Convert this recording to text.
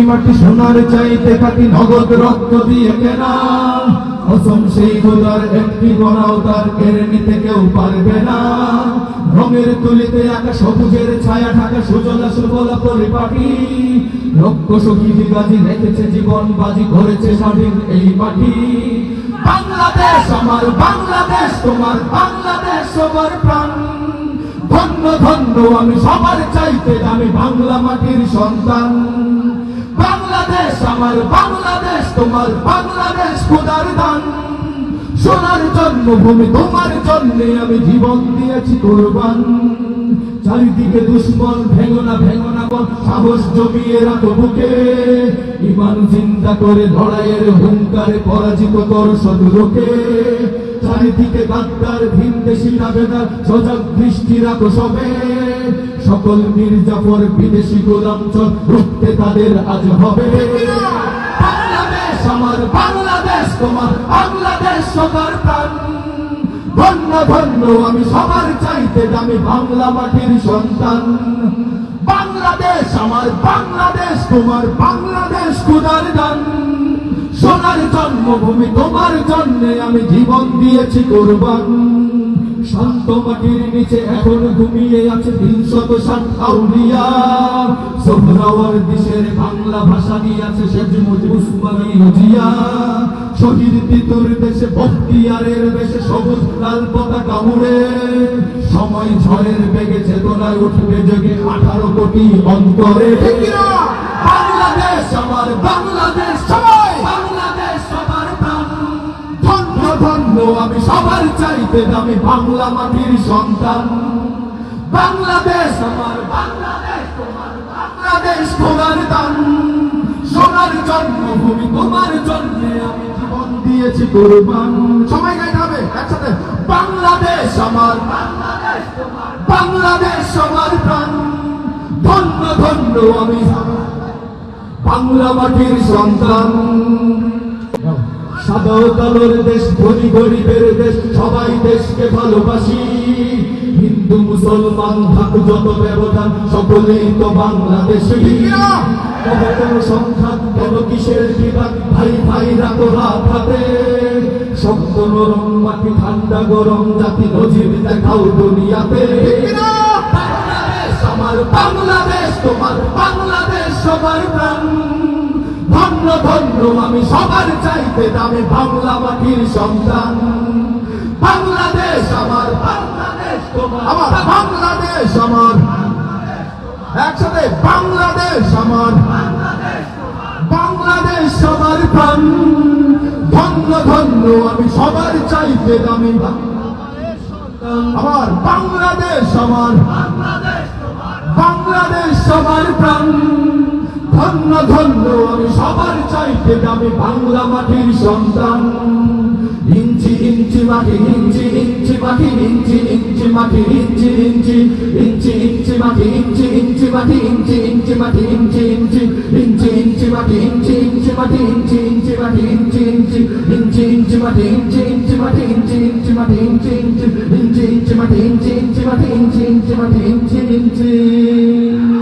মাটি সোনার চাইতে খাটি নগদ রক্ত দিয়ে কেনা। অসম সেই খোদার একটি গড়াও তার কেড়ে নিতে কেউ পারবে না। রঙের তুলিতে আঁকা সবুজের ছায়া ঢাকা, সুজলা সুফলা পরিপাটি। লক্ষ শহীদ গাজী রেখেছে জীবন, বাজি করেছে স্বাধীন এই মাটি। বাংলাদেশ আমার, বাংলাদেশ তোমার, বাংলাদেশ সবার প্রাণ। ধন্য ধন্য, আমি সবার চাইতে আমি বাংলা মাটির সন্তান। আমার বাংলাদেশ, তোমার বাংলাদেশ খোদার দান। সোনার জন্মভূমি তোমার জন্যে আমি জীবন দিয়েছি কোরবান। চারিদিকে দুশ্মন ভেঙনা ভেঙনা বল সাহস জমিয়ে রাখো বুকে। ইমান চিন্তা করে লড়াইয়ের হুঙ্কারে পরাজিত কর শত্রুকে। চারিদিকে গাদ্দার, ভিন দেশি দাবেদার সজাগ দৃষ্টি রাখো সবে। সকল মির্জাফর বিদেশি গোলাম চল তাদের আজ হবে। আমার বাংলাদেশ, তোমার বাংলাদেশ সবার প্রাণ। ধন্য ধন্য, আমি সবার চাইতে আমি বাংলা মাটির সন্তান। বাংলাদেশ, আমার বাংলাদেশ, তোমার বাংলাদেশ খুদার দান। সোনার জন্মভূমি তোমার জন্যে আমি জীবন দিয়েছি কোরবান। শান্ত মাটির নিচে এখন ঘুমিয়ে আছে তিনশত ষাট দেশের বাংলা ভাষা নিয়ে আছে শেখ শহীদ দেশে বক্তিয়ারের সবুজ লাল পতাকা উড়ে। সময় ঝড়ের বেগে চেতনায় উঠবে জেগে আঠারো কোটি অন্তরে। আমি বাংলা মাটির সন্তান। বাংলাদেশ আমার বাংলাদেশ, তোমার বাংলাদেশ তোমার দান। সোনার জন্মভূমি, তোমার জন্য আমি জীবন দিয়েছি কোরবান। সবাই গাইতে হবে একসাথে। বাংলাদেশ আমার বাংলাদেশ, তোমার বাংলাদেশ সবার প্রাণ। ধন্য ধন্য আমি। বাংলা মাটির সন্তান। সাদা কালোর দেশ ধনী গরিবের দেশ সবাই দেশকে ভালোবাসি। হিন্দু মুসলমান থাকু যত ব্যবধান সকলেই তো বাংলাদেশি। তবে কোনো সংখ্যা কেন কিসের বিভাগ ভাই ভাই রাখো হাত হাতে। শক্ত নরম মাটি ঠান্ডা গরম জাতি নজির দেখাও দুনিয়াতে। বাংলাদেশ আমার বাংলাদেশ তোমার বাংলাদেশ সবার প্রাণ। ধন্য ধন্য আমি সবার চাইতে দামে বাংলা মাটির সন্তান। বাংলাদেশ আমার বাংলাদেশ আমার বাংলাদেশ আমার। একসাথে বাংলাদেশ আমার। বাংলাদেশ সবার প্রাণ। ধন্য ধন্য আমি সবার চাইতে দামি আমার বাংলাদেশ আমার। বাংলাদেশ সবার প্রাণ। ধন্য ধন্য আমি সবার চাইতে আমি বাংলা মাটির সন্তান ইঞ্চি ইঞ্চি মাটি ইঞ্চি ইঞ্চি মাটি ইঞ্চি ইঞ্চি মাটি ইঞ্চি ইঞ্চি ইঞ্চি ইঞ্চি মাটি ইঞ্চি ইঞ্চি মাটি ইঞ্চি ইঞ্চি মাটি ইঞ্চি ইঞ্চি ইঞ্চি ইঞ্চি মাটি ইঞ্চি ইঞ্চি মাটি ইঞ্চি ইঞ্চি মাটি ইঞ্চি ইঞ্চি ইঞ্চি ইঞ্চি মাটি ইঞ্চি ইঞ্চি মাটি ইঞ্চি ইঞ্চি মাটি ইঞ্চি ইঞ্চি ইঞ্চি ইঞ্চি মাটি ইঞ্চি ইঞ্চি মাটি ইঞ্চি ইঞ্চি মাটি ইঞ্চি ইঞ্চি